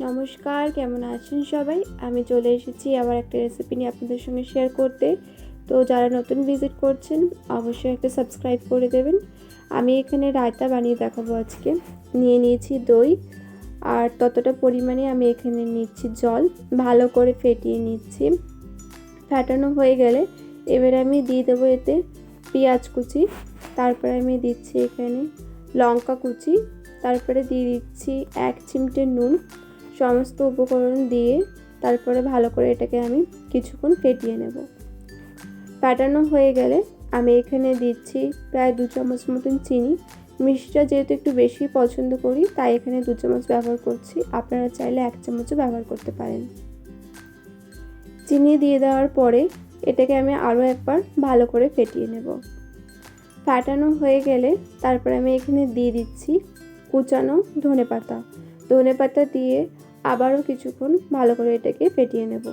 নমস্কার, কেমন আছেন সবাই? আমি চলে এসেছি আবার একটা রেসিপি নিয়ে আপনাদের সঙ্গে শেয়ার করতে। তো যারা নতুন ভিজিট করছেন, অবশ্যই একটা সাবস্ক্রাইব করে দেবেন। আমি এখানে রায়তা বানিয়ে দেখাবো আজকে। নিয়ে নিয়েছি দই। আর ততটা পরিমাণে আমি এখানে নিচ্ছি জল। ভালো করে ফেটিয়ে নিচ্ছি। ফেটানো হয়ে গেলে এবারে আমি দিয়ে দেবো এতে পেঁয়াজ কুচি। তারপরে আমি দিচ্ছি এখানে লঙ্কা কুচি। তারপরে দিয়ে দিচ্ছি এক চিমটে নুন। সমস্ত উপকরণ দিয়ে তারপরে ভালো করে এটাকে আমি কিছুক্ষণ ফেটিয়ে নেব। ফাটানো হয়ে গেলে আমি এখানে দিচ্ছি প্রায় দু চামচ মতন চিনি। মিষ্টিটা যেহেতু একটু বেশি পছন্দ করি, তাই এখানে দু চামচ ব্যবহার করছি। আপনারা চাইলে এক চামচও ব্যবহার করতে পারেন। চিনি দিয়ে দেওয়ার পরে এটাকে আমি আরও একবার ভালো করে ফেটিয়ে নেব। ফাটানো হয়ে গেলে তারপরে আমি এখানে দিয়ে দিচ্ছি কুচানো ধনে পাতা ধনে পাতা দিয়ে আবারও কিছুক্ষণ ভালো করে এটাকে ফেটিয়ে নেব।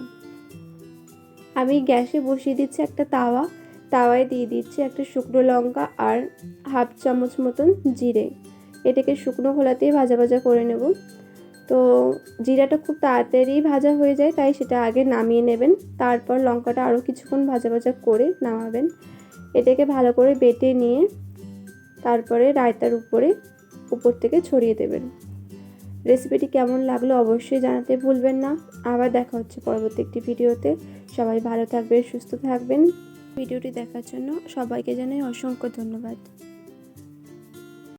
আমি গ্যাসে বসিয়ে দিচ্ছি একটা তাওয়া। তাওয়ায় দিয়ে দিচ্ছি একটা শুকনো লঙ্কা আর হাফ চামচ মতন জিরে। এটাকে শুকনো খোলাতেই ভাজা ভাজা করে নেব। তো জিরাটা খুব তাড়াতাড়ি ভাজা হয়ে যায়, তাই সেটা আগে নামিয়ে নেবেন। তারপর লঙ্কাটা আরও কিছুক্ষণ ভাজা ভাজা করে নামাবেন। এটাকে ভালো করে বেটে নিয়ে তারপরে রায়তার উপরে, উপর থেকে ছড়িয়ে দেবেন। রেসিপিটি কেমন লাগল অবশ্যই জানাতে ভুলবেন না। আবার দেখা হচ্ছে পরবর্তী একটি ভিডিওতে। সবাই ভালো থাকবেন, সুস্থ থাকবেন। ভিডিওটি দেখার জন্য সবাইকে জানাই অসংখ্য ধন্যবাদ।